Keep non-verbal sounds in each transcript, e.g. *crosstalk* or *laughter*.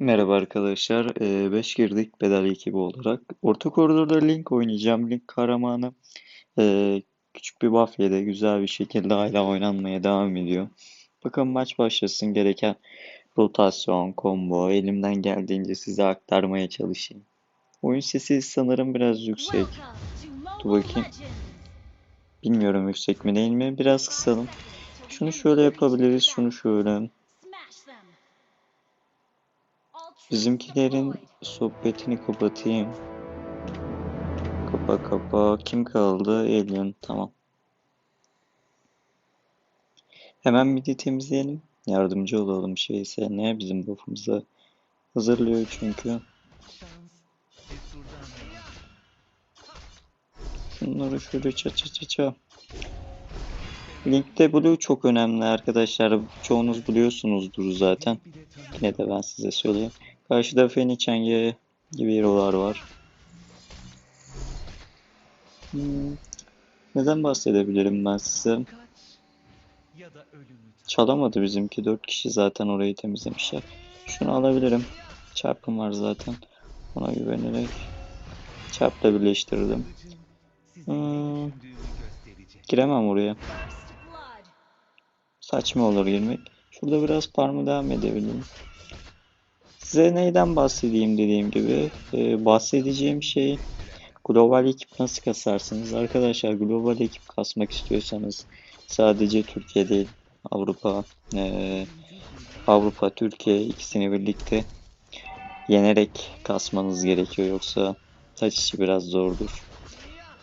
Merhaba arkadaşlar. 5 girdik bedel ekibi olarak. Orta koridorda Link oynayacağım. Link kahramanı ee, küçük bir buff yedi. Güzel bir şekilde hala oynanmaya devam ediyor. Bakın maç başlasın. Gereken rotasyon, combo elimden geldiğince size aktarmaya çalışayım. Oyun sesi sanırım biraz yüksek. Dur bakayım. Bilmiyorum yüksek mi değil mi? Biraz kısalım. Şunu şöyle yapabiliriz. Şunu şöyle. Bizimkilerin sohbetini kapatayım. Kapa kapa. Kim kaldı? Alien. Tamam. Hemen midi temizleyelim. Yardımcı olalım şeyse ne bizim buff'ımıza hazırlıyor çünkü. Şunları şöyle ça ça ça ça. Linkte Blue çok önemli arkadaşlar. Çoğunuz biliyorsunuzdur zaten. Yine de ben size söyleyeyim. Karşıda Feni Chang'e gibi hero'lar var. Hmm. Neden bahsedebilirim ben size? Çalamadı bizimki. 4 kişi zaten orayı temizlemişler. Şunu alabilirim. Çarpım var zaten. Ona güvenerek çarpla birleştirdim. Hmm. Giremem oraya. Saçma olur girmek. Şurada biraz parmı devam edebilirim. Size neyden bahsedeyim dediğim gibi. Ee, bahsedeceğim şey global ekip nasıl kasarsınız? Arkadaşlar global ekip kasmak istiyorsanız sadece Türkiye değil Avrupa e, Avrupa Türkiye ikisini birlikte yenerek kasmanız gerekiyor yoksa taç işi biraz zordur.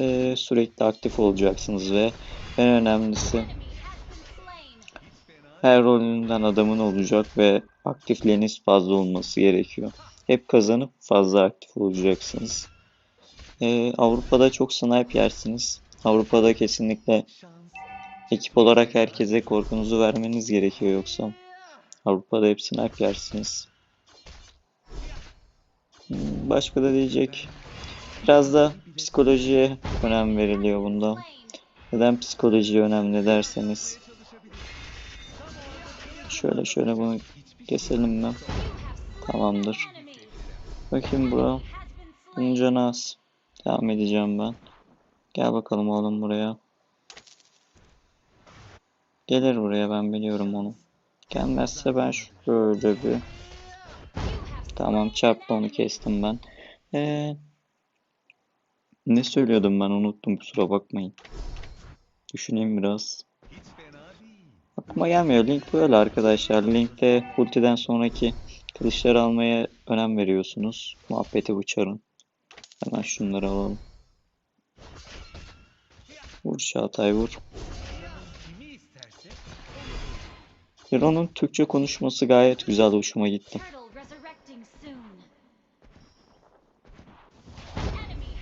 Ee, sürekli aktif olacaksınız ve en önemlisi her rolünden adamın olacak ve aktifliğiniz fazla olması gerekiyor. Hep kazanıp fazla aktif olacaksınız. Ee, Avrupa'da çok snipe yersiniz. Avrupa'da kesinlikle ekip olarak herkese korkunuzu vermeniz gerekiyor yoksa Avrupa'da hep snipe yersiniz. Hmm, başka da diyecek. Biraz da psikolojiye önem veriliyor bunda. Neden psikoloji önemli derseniz Şöyle şöyle bunu keselim mi? Tamamdır. Bakayım bura. Bunun canı az. Devam edeceğim ben. Gel bakalım oğlum buraya. Gelir buraya ben biliyorum onu. Gelmezse ben şöyle bir... Tamam çarptı onu kestim ben. Ee, ne söylüyordum ben unuttum kusura bakmayın. Düşüneyim biraz. Aklıma gelmiyor. Link böyle arkadaşlar. Linkte ultiden sonraki kılıçları almaya önem veriyorsunuz. Muhabbeti uçarın. Hemen şunları alalım. Vur Çağatay vur. Hero'nun Türkçe konuşması gayet güzel hoşuma gitti.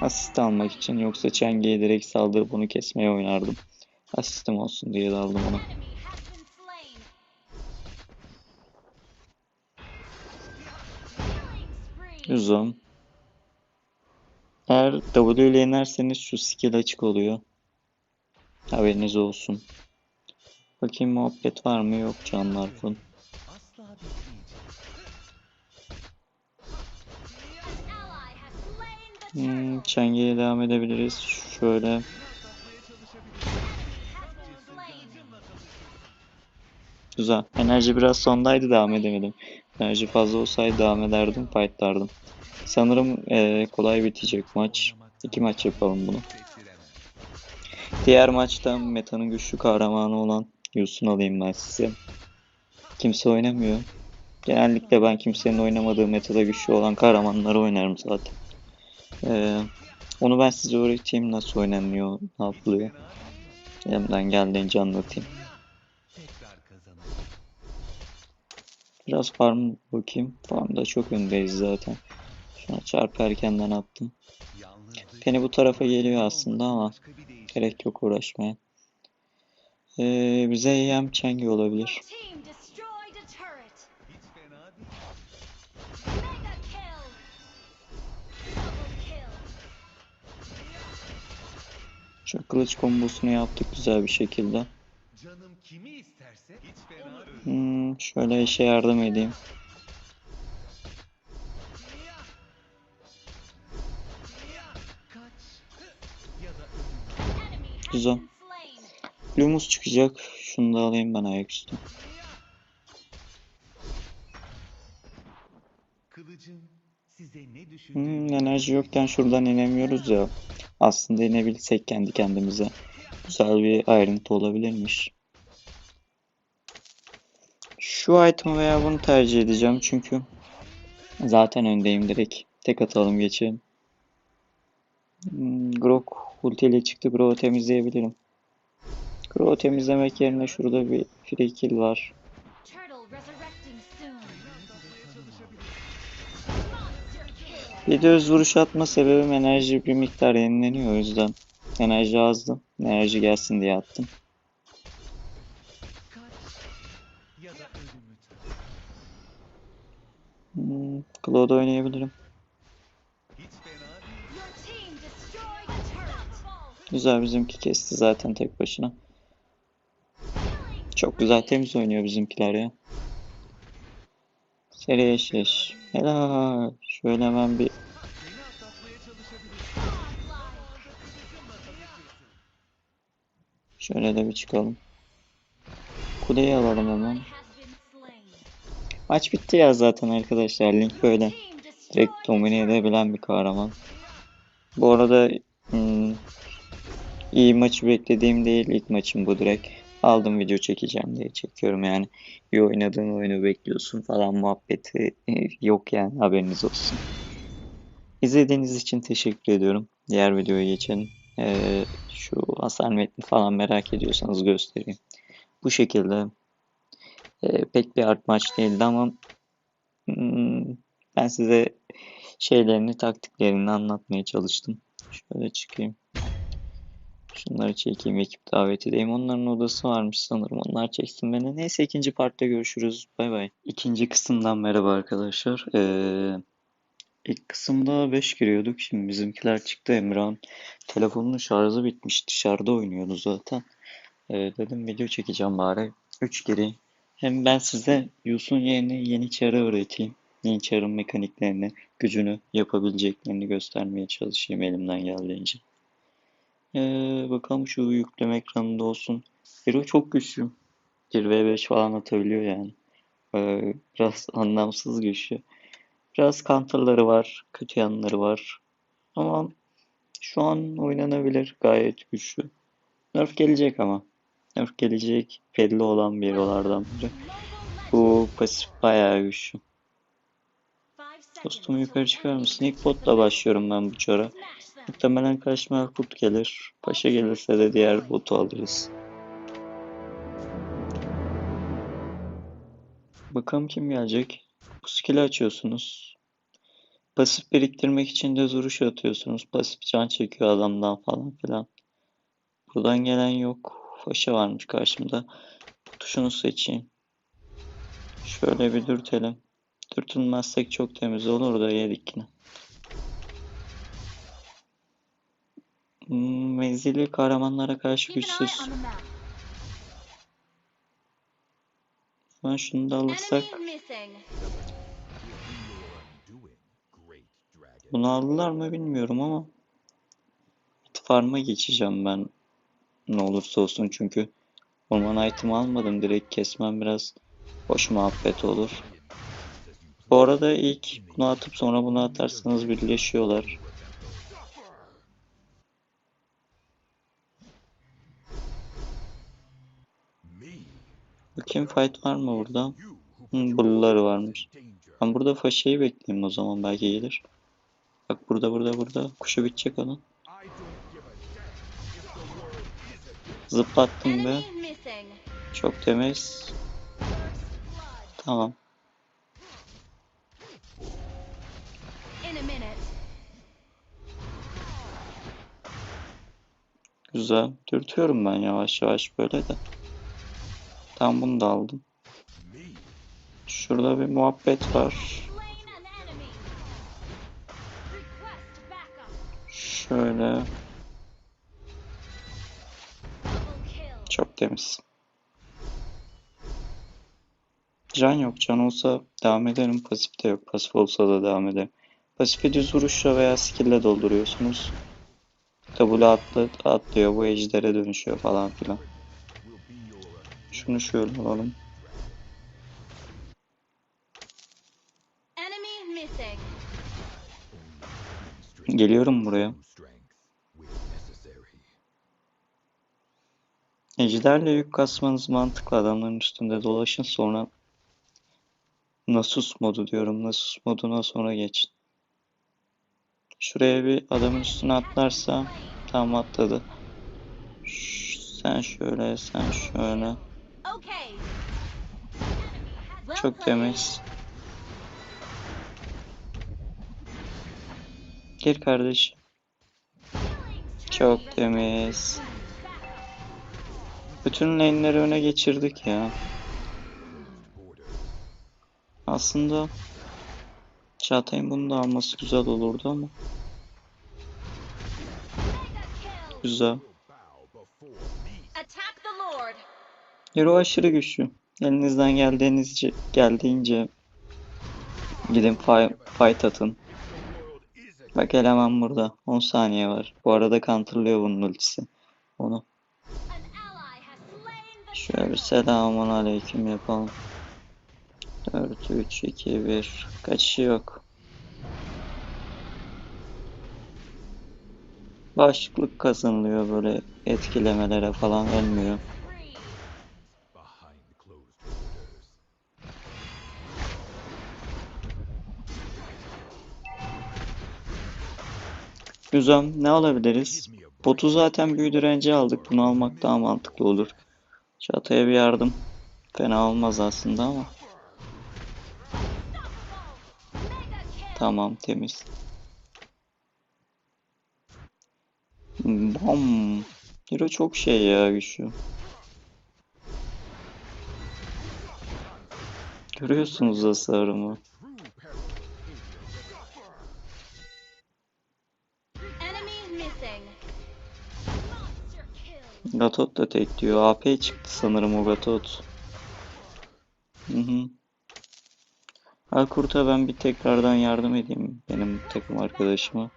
Asist almak için yoksa Chengi'ye direkt saldırıp bunu kesmeye oynardım. Asistim olsun diye de aldım Güzel. Eğer W ile yenerseniz şu skill açık oluyor. Haberiniz olsun. Bakayım muhabbet var mı? Yok canlar full. Hmm, Çengi'ye devam edebiliriz. Şöyle. Güzel. Enerji biraz sondaydı devam edemedim. Enerji fazla olsaydı devam ederdim, fightlardım. Sanırım ee, kolay bitecek maç. İki maç yapalım bunu. Diğer maçta metanın güçlü kahramanı olan Yusun alayım ben size. Kimse oynamıyor. Genellikle ben kimsenin oynamadığı metada güçlü olan kahramanları oynarım zaten. Ee, onu ben size öğreteyim nasıl oynanıyor, ne yapılıyor. Elimden geldiğince anlatayım. Biraz farm bakayım. Farmda çok öndeyiz zaten. Şuna çarpı erkenden attım. Penny bu tarafa geliyor aslında ama gerek yok uğraşmaya. Ee, bize EM Chengi olabilir. Şu kılıç kombosunu yaptık güzel bir şekilde. Hmm, şöyle işe yardım edeyim. Güzel. Lumus çıkacak. Şunu da alayım ben ayaküstü. Hmm, enerji yokken şuradan inemiyoruz ya. Aslında inebilsek kendi kendimize. Güzel bir ayrıntı olabilirmiş. Şu item veya bunu tercih edeceğim çünkü zaten öndeyim direkt. Tek atalım geçelim. Hmm, Grok ultiyle çıktı. Grok'u temizleyebilirim. Grok'u temizlemek yerine şurada bir free kill var. Bir de vuruş atma sebebim enerji bir miktar yenileniyor o yüzden. Enerji azdı. Enerji gelsin diye attım. Destroyed a turret. Güzel bizimki kesti zaten tek başına. Çok güzel temiz oynuyor bizimkiler ya. Seri eşleş. Helal. Şöyle hemen bir şöyle de bir çıkalım. Kuleyi alalım hemen. Maç bitti ya zaten arkadaşlar. Link böyle. Direkt domine edebilen bir kahraman. Bu arada hmm, iyi maçı beklediğim değil. ilk maçım bu direkt. Aldım video çekeceğim diye çekiyorum yani. İyi oynadığın oyunu bekliyorsun falan muhabbeti *laughs* yok yani haberiniz olsun. İzlediğiniz için teşekkür ediyorum. Diğer videoya geçelim. Ee, şu hasar metni falan merak ediyorsanız göstereyim. Bu şekilde e, pek bir art maç değildi ama hmm, ben size şeylerini, taktiklerini anlatmaya çalıştım. Şöyle çıkayım. Şunları çekeyim, ekip davet edeyim. Onların odası varmış sanırım. Onlar çeksin beni. Neyse ikinci partta görüşürüz. Bay bay. İkinci kısımdan merhaba arkadaşlar. Ee, ilk kısımda 5 giriyorduk. Şimdi bizimkiler çıktı. Emrah'ın telefonunun şarjı bitmiş. Dışarıda oynuyordu zaten. Ee, dedim video çekeceğim bari. 3 gireyim. Hem ben size Yus'un yerine yeni çarı öğreteyim. Yeni çarın mekaniklerini, gücünü, yapabileceklerini göstermeye çalışayım elimden geldiğince. Ee, bakalım şu yükleme ekranında olsun. Hero çok güçlü. 1v5 falan atabiliyor yani. Ee, biraz anlamsız güçlü. Biraz counter'ları var, kötü yanları var. Ama şu an oynanabilir, gayet güçlü. Nerf gelecek ama. Nerf gelecek belli olan bir hero'lardan biri. Bu pasif bayağı güçlü. Dostumu yukarı çıkar mısın? İlk botla başlıyorum ben bu çara. Muhtemelen karşıma Akut gelir. Paşa gelirse de diğer botu alırız. Bakalım kim gelecek. Bu skill'i açıyorsunuz. Pasif biriktirmek için de duruş atıyorsunuz. Pasif can çekiyor adamdan falan filan. Buradan gelen yok. Paşa varmış karşımda. Tuşunu seçeyim. Şöyle bir dürtelim. Dürtülmezsek çok temiz olur da yedik yine. Hmm, Menzili kahramanlara karşı güçsüz. Ben şunu da alırsak bunu aldılar mı bilmiyorum ama farm'a geçeceğim ben ne olursa olsun çünkü orman item almadım direkt kesmem biraz boş muhabbet olur. Bu arada ilk bunu atıp sonra bunu atarsanız birleşiyorlar. Bakayım fight var mı burada? Hı, blue'ları varmış. Ben burada faşayı bekleyeyim o zaman belki gelir. Bak burada burada burada. Kuşu bitecek onun. Zıplattım missing. Çok temiz. Tamam. Güzel. Dürtüyorum ben yavaş yavaş böyle de. Tam bunu da aldım. Şurada bir muhabbet var. Şöyle. Temiz. Can yok. Can olsa devam ederim. Pasif de yok. Pasif olsa da devam ederim. Pasifi düz vuruşla veya skill ile dolduruyorsunuz. W atlı, atlıyor bu ejdere dönüşüyor falan filan. Şunu şöyle alalım. Geliyorum buraya. Ejderle yük kasmanız mantıklı. Adamların üstünde dolaşın sonra Nasus modu diyorum. Nasus moduna sonra geçin. Şuraya bir adamın üstüne atlarsa tam atladı. Ş- Sen şöyle, sen şöyle. Çok temiz. Gir kardeş. Çok temiz. Bütün lane'leri öne geçirdik ya. Aslında Çağatay'ın bunu da alması güzel olurdu ama. Güzel. Hero aşırı güçlü. Elinizden geldiğinizce, geldiğince gidin fi- fight atın. Bak eleman burada. 10 saniye var. Bu arada counterlıyor bunun ultisi. Onu. Şöyle bir selamun aleyküm yapalım. 4, 3, 2, 1. Kaçışı yok. Başlıklık kazanılıyor böyle etkilemelere falan ölmüyor. Güzel. Ne alabiliriz? Botu zaten büyü direnci aldık. Bunu almak daha mantıklı olur. Çataya bir yardım. Fena olmaz aslında ama. Tamam temiz. Bam. Hero çok şey ya güçlü. Görüyorsunuz hasarımı. Gatot da tek diyor. AP çıktı sanırım o Gatot. Hı hı. Alkurt'a ben bir tekrardan yardım edeyim benim takım arkadaşıma.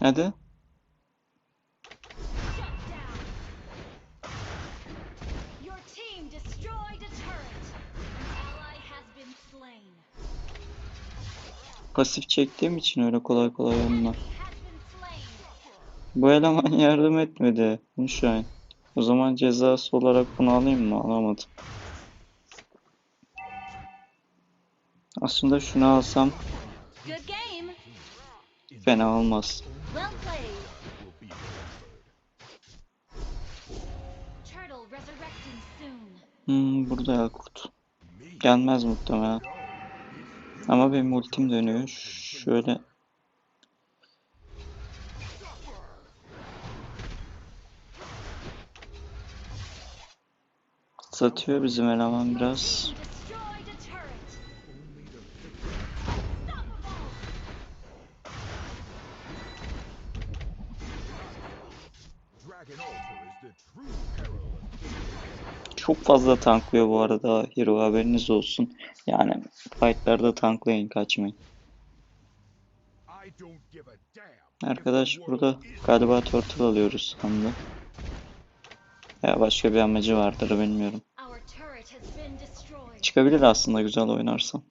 Hadi. Pasif çektiğim için öyle kolay kolay slain. Bu eleman *laughs* yardım etmedi. An. O zaman cezası olarak bunu alayım mı? Alamadım. Aslında şunu alsam fena olmaz. Hmm, burada Yakurt. Gelmez muhtemelen. Ama benim ultim dönüyor. Şöyle. Satıyor bizim eleman biraz. Team destroyed a turret. Çok fazla tanklıyor bu arada Hero haberiniz olsun. Yani fightlarda tanklayın kaçmayın. Arkadaş burada galiba turtle alıyoruz sandım. Ya başka bir amacı vardır bilmiyorum. Çıkabilir aslında güzel oynarsam.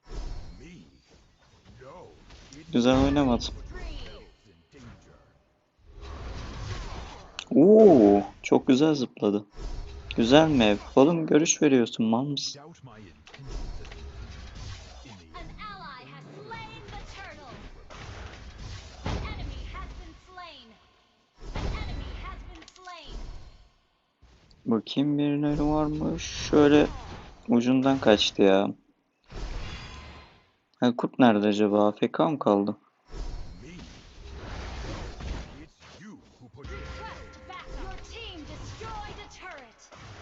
Güzel oynamadım. Oo, çok güzel zıpladı. Güzel mi ev? Oğlum görüş veriyorsun mal mısın? Bakayım birileri var mı? Şöyle ucundan kaçtı ya. Ha, kurt nerede acaba? AFK mı kaldı?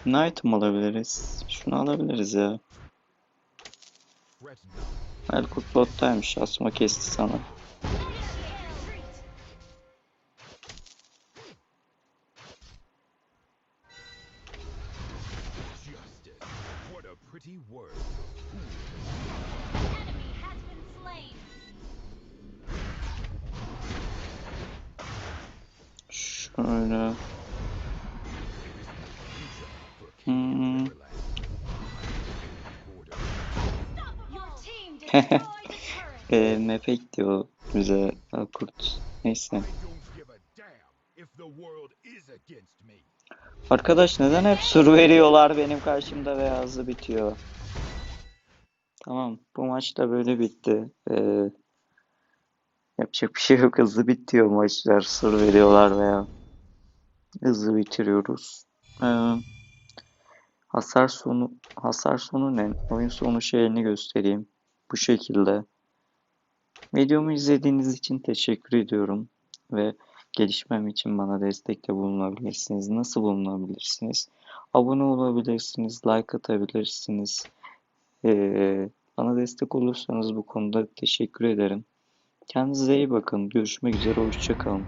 Knight mı alabiliriz? Şunu alabiliriz ya. Elkurt bottaymış. Asma kesti sana. Initiate damn if the world is against me. Arkadaş neden hep sur veriyorlar benim karşımda ve hızlı bitiyor. Tamam bu maç da böyle bitti. Ee, yapacak bir şey yok hızlı bitiyor maçlar. Sur veriyorlar veya hızlı bitiriyoruz. Ee, hasar sonu hasar sonu ne? Oyun sonu şeyini göstereyim. Bu şekilde. Videomu izlediğiniz için teşekkür ediyorum ve gelişmem için bana destekte bulunabilirsiniz. Nasıl bulunabilirsiniz? Abone olabilirsiniz, like atabilirsiniz. Ee, bana destek olursanız bu konuda teşekkür ederim. Kendinize iyi bakın. Görüşmek üzere. Hoşça kalın.